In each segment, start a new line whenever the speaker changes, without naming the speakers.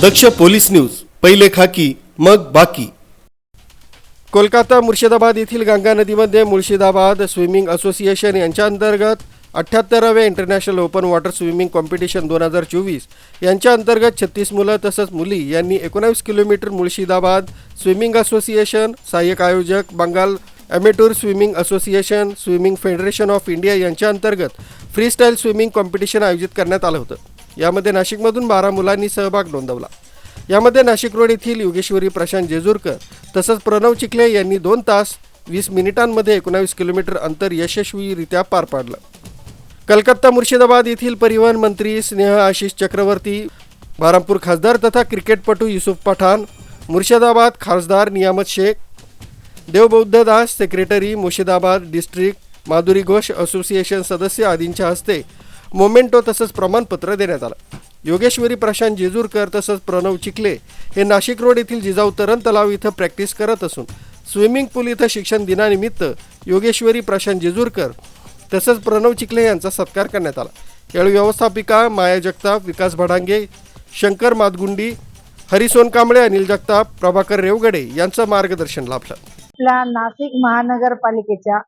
दक्ष police news पहिले खाकी मग बाकी. कोलकाता मुर्शिदाबाद येथील गंगा नदीमध्ये मुर्शिदाबाद स्विमिंग असोसिएशन यांच्या अंतर्गत अठ्ठ्याहत्तराव्या international open water swimming competition दोन हजार चोवीस यांच्या अंतर्गत छत्तीस मुलं तसंच मुली यांनी एकोणावीस किलोमीटर मुर्शिदाबाद स्विमिंग असोसिएशन सहाय्यक आयोजक Bengal amateur swimming association swimming federation of India यांच्या अंतर्गत फ्रीस्टाईल स्विमिंग कॉम्पिटिशन आयोजित करण्यात आलं होतं. यामध्ये नाशिकमधून बारा मुलांनी सहभाग नोंदवला. यामध्ये नाशिक रोड येथील योगेश्वरी प्रशांत जेजूरकर तसंच प्रणव चिखले यांनी दोन तास वीस मिनिटांमध्ये एकोणावीस किलोमीटर अंतर यशस्वीरित्या पार पाडलं. कलकत्ता मुर्शिदाबाद येथील परिवहन मंत्री स्नेह आशिष चक्रवर्ती बारामपूर खासदार तथा क्रिकेटपटू युसुफ पठाण मुर्शिदाबाद खासदार Niyamat Sheikh देवबौद्ध Das secretary Murshidabad district Madhuri Ghosh association सदस्य आदींच्या हस्ते मोमेंटो तसंच प्रमाणपत्र देण्यात आलं. योगेश्वरी प्रशांत जेजूरकर तसंच प्रणव चिखले हे नाशिक रोड येथील जिजाऊ तरण तलाव इथं प्रॅक्टिस करत असून स्विमिंग पूल इथं शिक्षण दिनानिमित्त योगेश्वरी प्रशांत जेजूरकर तसंच प्रणव चिखले यांचा सत्कार करण्यात आला. यावेळी व्यवस्थापिका माया जगताप विकास भडांगे शंकर मातगुंडी हरिसोन कांबळे अनिल जगताप प्रभाकर रेवगडे यांचं मार्गदर्शन लाभलं.
आपल्या नाशिक महानगरपालिकेच्या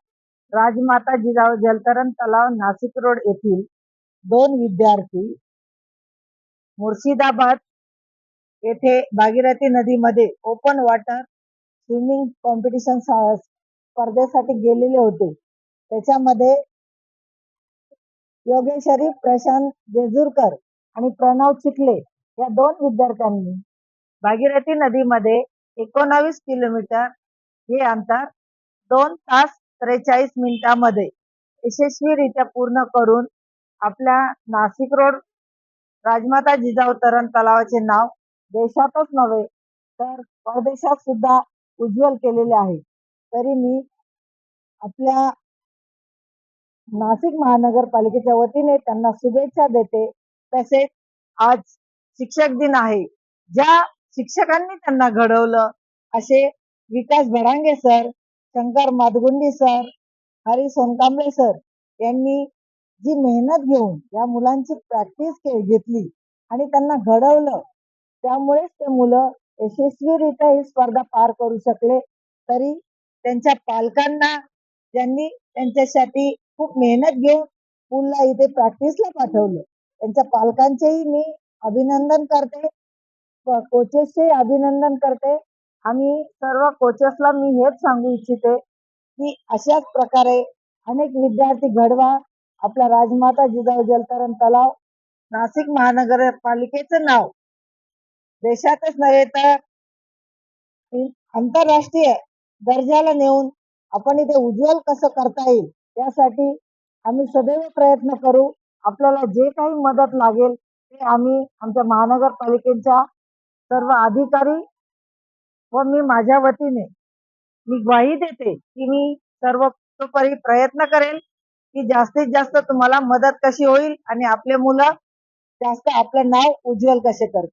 राजमाता जिजाऊ जलतरण तलाव नाशिक रोड येथील दोन विद्यार्थी मुर्शिदाबाद येथे भागीरथी नदीमध्ये ओपन वॉटर स्विमिंग कॉम्पिटिशन स्पर्धेसाठी गेलेले होते. त्याच्यामध्ये योगेश्वरी प्रशांत जेजूरकर आणि प्रणव चिखले या दोन विद्यार्थ्यांनी भागीरथी नदीमध्ये एकोणावीस किलोमीटर हे अंतर दोन तास त्रेचाळीस मिनिटांमध्ये यशस्वीरित्या पूर्ण करून आपल्या नाशिक रोड राजमाता जिजाऊ तरण तलावाचे नाव देशातच नव्हे तर परदेशात सुद्धा उज्ज्वल केलेले आहे. तरी मी आपल्या नाशिक महानगरपालिकेच्या वतीने त्यांना शुभेच्छा देते. तसेच आज शिक्षक दिन आहे. ज्या शिक्षकांनी त्यांना घडवलं असे Vikas Bhadange sir Shankar Madgundi sir Hari Sonkamble sir यांनी जी मेहनत घेऊन या मुलांची प्रॅक्टिस घेतली आणि त्यांना घडवलं त्यामुळेच ते मुलं यशस्वीरित्या ही स्पर्धा पार करू शकले. तरी त्यांच्या पालकांना ज्यांनी त्यांच्यासाठी खूप मेहनत घेऊन मुलला इथे प्रॅक्टिसला पाठवलं त्यांच्या पालकांचेही मी अभिनंदन करते. कोचेसचे अभिनंदन करते. आणि सर्व कोचेसला मी हेच सांगू इच्छिते की अशाच प्रकारे अनेक विद्यार्थी घडवा आपला राजमाता जिजाऊ जलतरण तलाव नाशिक महानगरपालिकेचं नाव. देशातच नव्हे तर आंतरराष्ट्रीय दर्जाला नेऊन आपण इथे उज्ज्वल कसं करता येईल यासाठी आम्ही सदैव प्रयत्न करू. आपल्याला जे काही मदत लागेल ते आम्ही आमच्या महानगरपालिकेच्या सर्व अधिकारी व मी माझ्या वतीने मी ग्वाही देते की मी सर्वतोपरी प्रयत्न करेल. की जास्तीत जास्त तुम्हाला मदत कशी होईल आणि आपले मुलं जास्त आपलं नाव उज्ज्वल कसे करतील.